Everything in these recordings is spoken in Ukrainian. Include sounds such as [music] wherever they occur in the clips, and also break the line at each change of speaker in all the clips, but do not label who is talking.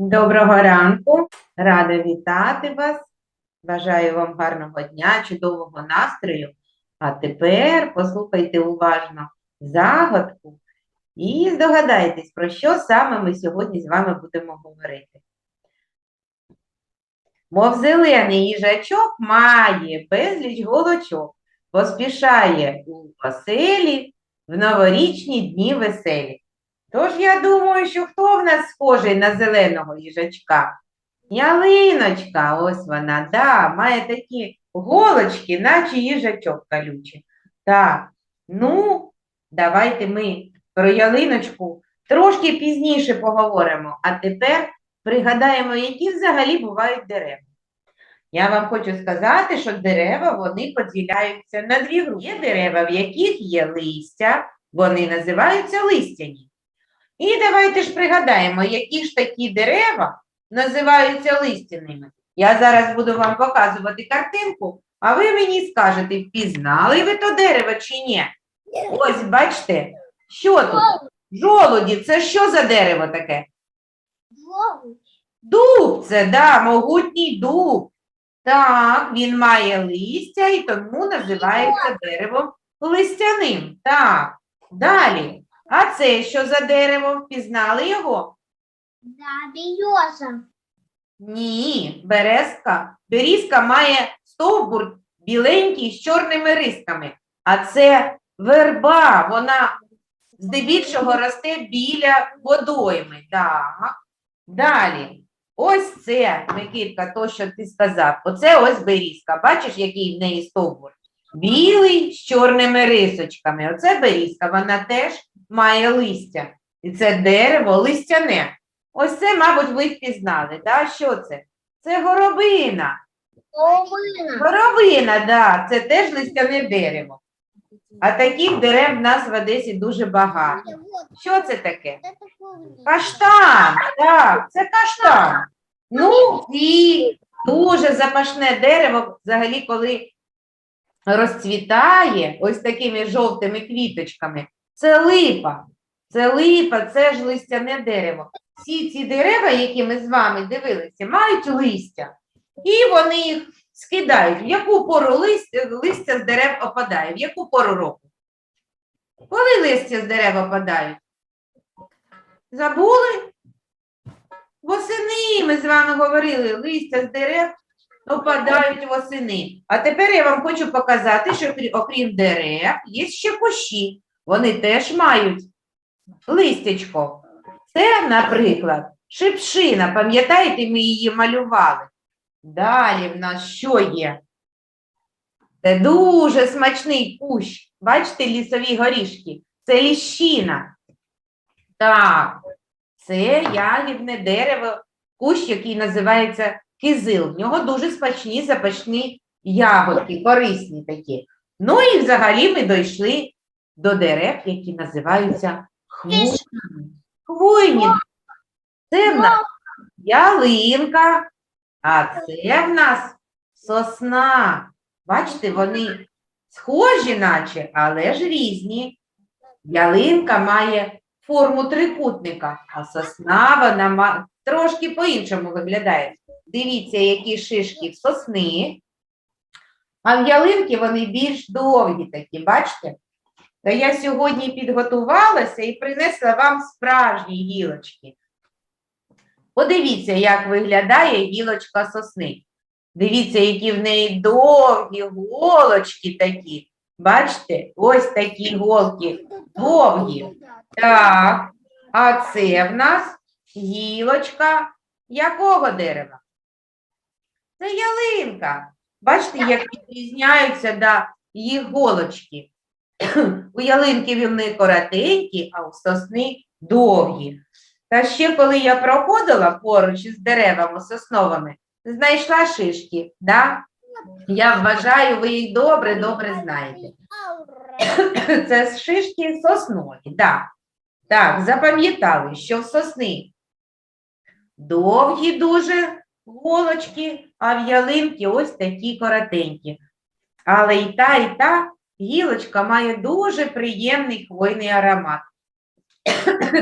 Доброго ранку, рада вітати вас. Бажаю вам гарного дня, чудового настрою. А тепер послухайте уважно загадку і здогадайтесь, про що саме ми сьогодні з вами будемо говорити. Мов зелений їжачок має безліч голочок, поспішає у оселі в новорічні дні веселі. Тож я думаю, що хто в нас схожий на зеленого їжачка? Ялиночка, ось вона, да, має такі голочки, наче їжачок колючий. Так, ну, давайте ми про ялиночку трошки пізніше поговоримо, а тепер пригадаємо, які взагалі бувають дерева. Я вам хочу сказати, що дерева вони поділяються на дві групи. Є дерева, в яких є листя, вони називаються листяні. І давайте ж пригадаємо, які ж такі дерева називаються листяними. Я зараз буду вам показувати картинку, а ви мені скажете, впізнали ви то дерево чи ні? Ось, бачите, що тут? Жолуді, це що за дерево таке? Дуб, це, да, могутній дуб. Так, він має листя і тому називається деревом листяним. Так, далі. А це що за дерево? Впізнали його?
Да, береза.
Ні, березка. Берізка має стовбур біленький з чорними рисками. А це верба, вона здебільшого росте біля водойми. Так. Далі. Ось це, Микитка, то, що ти сказав. Оце ось берізка. Бачиш, який в неї стовбур? Білий з чорними рисочками. Оце берізка, вона теж має листя. І це дерево листяне. Ось це, мабуть, ви впізнали. Да? Що це? Це горобина.
Половина.
Горобина, да, це теж листяне дерево. А таких дерев в нас в Одесі дуже багато. Що це таке? Каштан, так, це каштан. Ну і дуже запашне дерево, взагалі, коли розцвітає ось такими жовтими квіточками. Це липа. Це липа, це ж листяне дерево. Всі ці дерева, які ми з вами дивилися, мають листя. І вони їх скидають. В яку пору листя, листя з дерев опадає? В яку пору року? Коли листя з дерев опадають? Забули? Восени ми з вами говорили, листя з дерев опадають восени. А тепер я вам хочу показати, що окрім дерев, є ще кущі. Вони теж мають листячко. Це, наприклад, шипшина. Пам'ятаєте, ми її малювали. Далі в нас що є? Це дуже смачний кущ. Бачите, лісові горішки? Це ліщина. Так, це ягідне дерево, кущ, який називається кизил. В нього дуже смачні запашні ягодки, корисні такі. Ну і взагалі ми дійшли до дерев, які називаються хвойні. Хвойні. Це в нас ялинка, а це в нас сосна. Бачите, вони схожі, наче, але ж різні. Ялинка має форму трикутника, а сосна вона ма... трошки по-іншому виглядає. Дивіться, які шишки в сосни. А в ялинки вони більш довгі такі, бачите? Та я сьогодні підготувалася і принесла вам справжні гілочки. Подивіться, як виглядає гілочка сосни. Дивіться, які в неї довгі голочки такі. Бачите, ось такі голки довгі. Так, а це в нас гілочка якого дерева? Це ялинка. Бачите, як відрізняються да, їх голочки. [coughs] У ялинки вони коротенькі, а у сосни довгі. Та ще коли я проходила поруч із деревами сосновими, знайшла шишки. Да? Я вважаю, ви їх добре-добре знаєте. [coughs] Це шишки соснові, да. Так, запам'ятали, що в сосни довгі дуже голочки, а в ялинки ось такі коротенькі. Але і та, і та гілочка має дуже приємний хвойний аромат.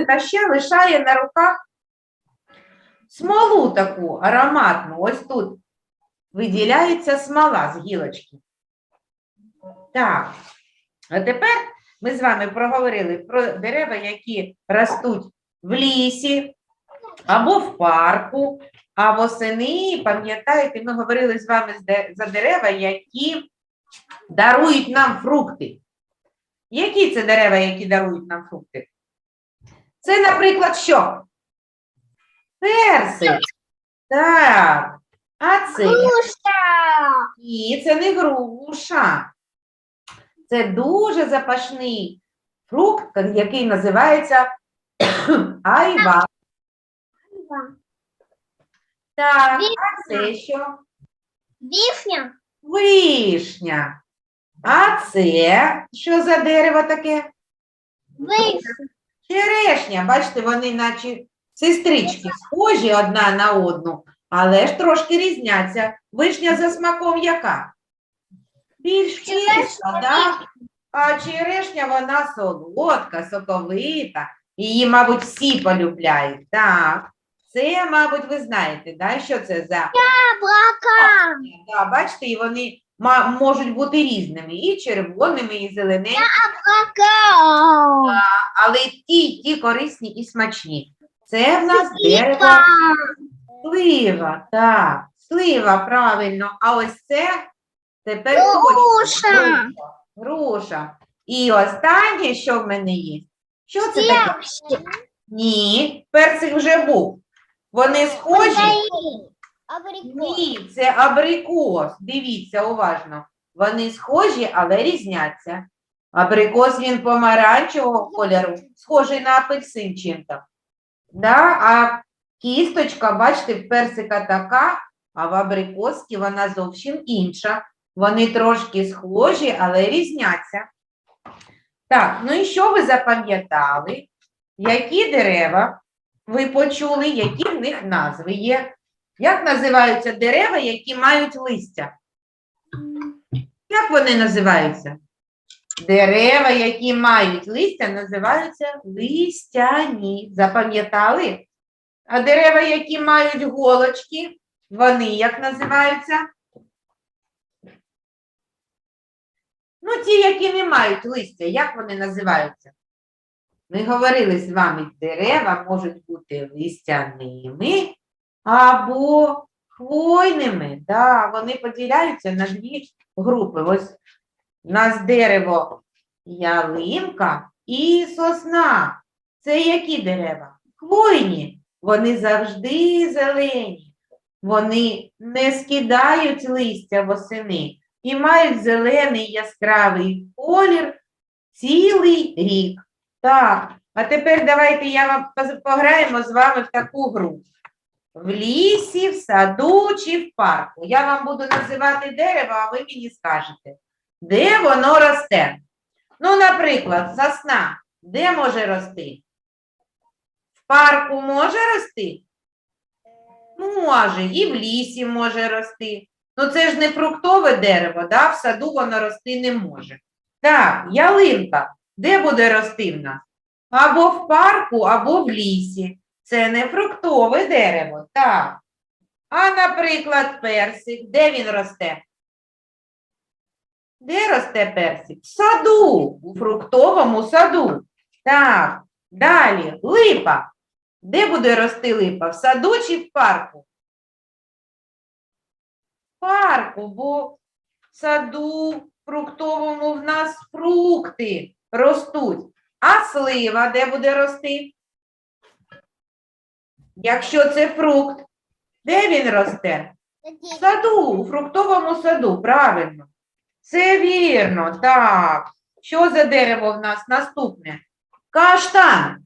Та ще лишає на руках смолу таку ароматну. Ось тут виділяється смола з гілочки. Так, а тепер ми з вами проговорили про дерева, які ростуть в лісі або в парку, а восени, пам'ятаєте, ми говорили з вами за дерева, які дарують нам фрукти. Які це дерева, які дарують нам фрукти? Це, наприклад, що? Персик. Так. А це
Груша.
ні, це не груша. Це дуже запашний фрукт, який називається [coughs] айва. Так, а це що?
Вишня.
Вишня. А це що за дерево таке?
Вишня.
Черешня. Бачите, вони наче сестрички, схожі одна на одну, але ж трошки різняться. Вишня за смаком яка? Більш кисла, так? А черешня вона солодка, соковита. Її, мабуть, всі полюбляють. Так. Це, мабуть, ви знаєте, да? що це за
Яблоко.
Да, бачите, і вони можуть бути різними, і червоними, і зеленими,
Какао.
але ті, ті корисні і смачні. Це в нас дерево слива, так, слива, правильно. А ось це тепер
Груша.
груша. груша. І останнє, що в мене є, що це таке? Ні, персик вже був. Вони схожі? Ні, це абрикос. Дивіться уважно. Вони схожі, але різняться. Абрикос він помаранчевого кольору, схожий на апельсин чим-то. Да? А кісточка, бачите, в персика така, а в абрикоски вона зовсім інша. Вони трошки схожі, але різняться. Так, ну і що ви запам'ятали? Які дерева ви почули, які в них назви є? Як називаються дерева, які мають листя? Як вони називаються? Дерева, які мають листя, називаються листяні. Запам'ятали? А дерева, які мають голочки, вони як називаються? Ну, ті, які не мають листя, як вони називаються? Ми говорили з вами, дерева можуть бути листяними або хвойними. Да, вони поділяються на дві групи. Ось у нас дерево ялинка і сосна. Це які дерева? Хвойні. Вони завжди зелені. Вони не скидають листя восени і мають зелений яскравий колір цілий рік. Так, а тепер давайте я вам пограємо з вами в таку гру. В лісі, в саду чи в парку. Я вам буду називати дерево, а ви мені скажете, де воно росте. Ну, наприклад, сосна, де може рости? В парку може рости? Може, і в лісі може рости. Ну, це ж не фруктове дерево, да? в саду воно рости не може. Так, ялинка, де буде рости в нас? Або в парку, або в лісі. Це не фруктове дерево, так. А, наприклад, персик, де він росте? Де росте персик? В саду, у фруктовому саду. Так, далі, липа. Де буде рости липа? В саду чи в парку? В парку, бо в саду фруктовому в нас фрукти ростуть. А слива де буде рости? Якщо це фрукт, де він росте? В саду, у фруктовому саду, правильно. Це вірно, так. Що за дерево в нас наступне? Каштан.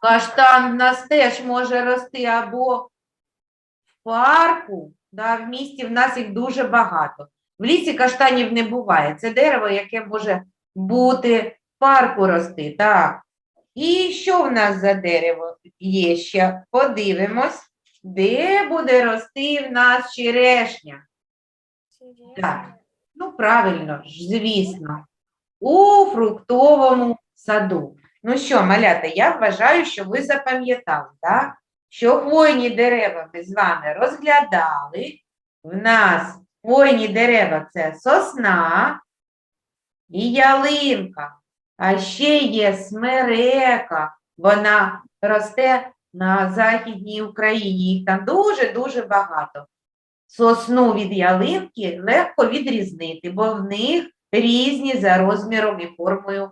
Каштан в нас теж може рости або в парку, да, в місті в нас їх дуже багато. В лісі каштанів не буває. Це дерево, яке може бути в парку рости. Так. І що в нас за дерево є ще? Подивимось, де буде рости в нас черешня. Так. Ну, правильно ж, звісно, у фруктовому саду. Ну що, малята, я вважаю, що ви запам'ятали, так? що хвойні дерева ми з вами розглядали. В нас хвойні дерева це сосна і ялинка. А ще є смерека. Вона росте на Західній Україні. Їх там дуже-дуже багато. Сосну від ялинки легко відрізнити, бо в них різні за розміром і формою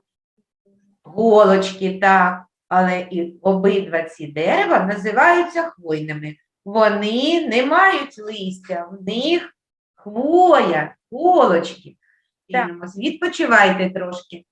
голочки, так. Але і обидва ці дерева називаються хвойними. Вони не мають листя, в них хвоя, голочки. Так. Відпочивайте трошки.